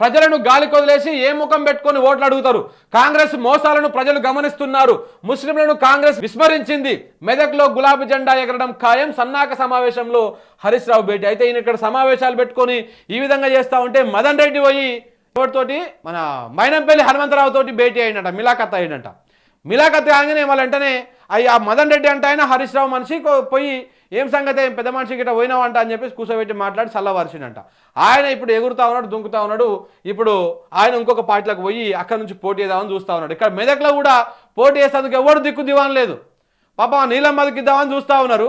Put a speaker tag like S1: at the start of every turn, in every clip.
S1: ప్రజలను గాలి కొదిలేసి ఏ ముఖం పెట్టుకొని ఓట్లు అడుగుతారు? కాంగ్రెస్ మోసాలను ప్రజలు గమనిస్తున్నారు. ముస్లింలను కాంగ్రెస్ విస్మరించింది. మెదక్లో గులాబీ జెండా ఎగరడం ఖాయం. సన్నాక సమావేశంలో హరీష్ రావు భేటీ. అయితే ఈయన ఇక్కడ సమావేశాలు పెట్టుకొని ఈ విధంగా చేస్తా ఉంటే మదన్ రెడ్డి పోయి తోటి మన మైనంపల్లి హనుమంతరావు తోటి భేటీ అయినట మిలాఖత్ అయినట. మిలాఖత్ కాగానే వాళ్ళ వెంటనే అయ్యి ఆ మదన్ రెడ్డి అంటే ఆయన హరీష్ రావు మనిషి పోయి ఏం సంగతి? పెద్ద మనిషి గిట్ట పోయినావంట అని చెప్పేసి కూర్చోబెట్టి మాట్లాడి చల్లవరిచిండంట ఆయన ఇప్పుడు ఎగురుతా ఉన్నాడు దుంకుతా ఉన్నాడు. ఇప్పుడు ఆయన ఇంకొక పార్టీలకు పోయి అక్కడ నుంచి పోటీ చేద్దామని చూస్తూ ఉన్నాడు. ఇక్కడ మెదక్లో కూడా పోటీ చేసేందుకు ఎవరు దిక్కు దివాన్ లేదు. పాప నీలం మదికిద్దామని చూస్తూ ఉన్నారు.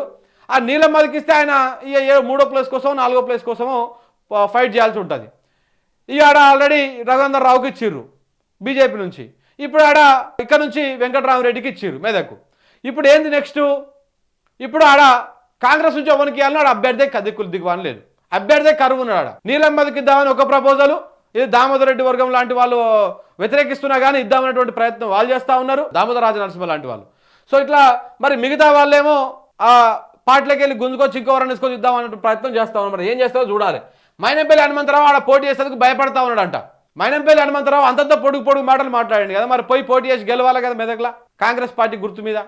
S1: ఆ నీలం మదికిస్తే ఆయన ఈ ఏ- మూడో ప్లేస్ కోసం నాలుగో ప్లేస్ కోసమో ఫైట్ చేయాల్సి ఉంటుంది. ఈ ఆడ ఆల్రెడీ రఘునందర్ రావుకి ఇచ్చిర్రు బీజేపీ నుంచి. ఇప్పుడు ఆడ ఇక్కడ నుంచి వెంకటరామరెడ్డికి ఇచ్చిర్రు మెదకు ఇప్పుడు ఏంది నెక్స్ట్ ఇప్పుడు ఆడ కాంగ్రెస్ నుంచి ఎవరికి ఇవ్వాలని ఆడ అభ్యర్థి కదిక్కులు దిగువని లేదు. అభ్యర్థే కరువు ఉన్నాడు ఆడ. ఇద్దామని బతికిద్దామని ఒక ప్రపోజలు ఇది దామోదర్ రెడ్డి వర్గం లాంటి వాళ్ళు వ్యతిరేకిస్తున్నా కానీ ఇద్దామనేటువంటి ప్రయత్నం వాళ్ళు చేస్తా ఉన్నారు దామోదర రాజ నరసింహ లాంటి వాళ్ళు. సో ఇట్లా మరి మిగతా వాళ్ళేమో ఆ పార్టీలోకి వెళ్ళి గుంజుకొని చింకోవరని తీసుకొని ఇద్దాం అనే ప్రయత్నం చేస్తా ఉన్నారు. మరి ఏం చేస్తారో చూడాలి. మైనంపల్లి హనుమంతరావు ఆడ పోటీ చేసేందుకు భయపడతా ఉన్నాడంట. మైనంపల్లి హనుమంతరావు అంతంత పొడుగు పొడుగు మాటలు మాట్లాడండి కదా మరి పోయి పోటీ చేసి గెలవాలి కదా మెదక్లా కాంగ్రెస్ పార్టీ గుర్తు మీద.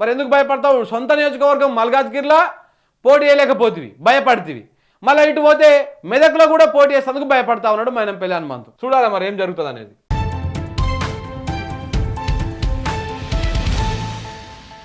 S1: మరి ఎందుకు భయపడతావు? సొంత నియోజకవర్గం మల్కాజ్గిరిలా పోటీ చేయలేకపోతుంది భయపడుతుంది మళ్ళీ ఇటు పోతే మెదక్లో కూడా పోటీ చేసేందుకు భయపడతా ఉన్నాడు మైనంపల్లి హనుమంతు. చూడాలి మరి ఏం జరుగుతుంది అనేది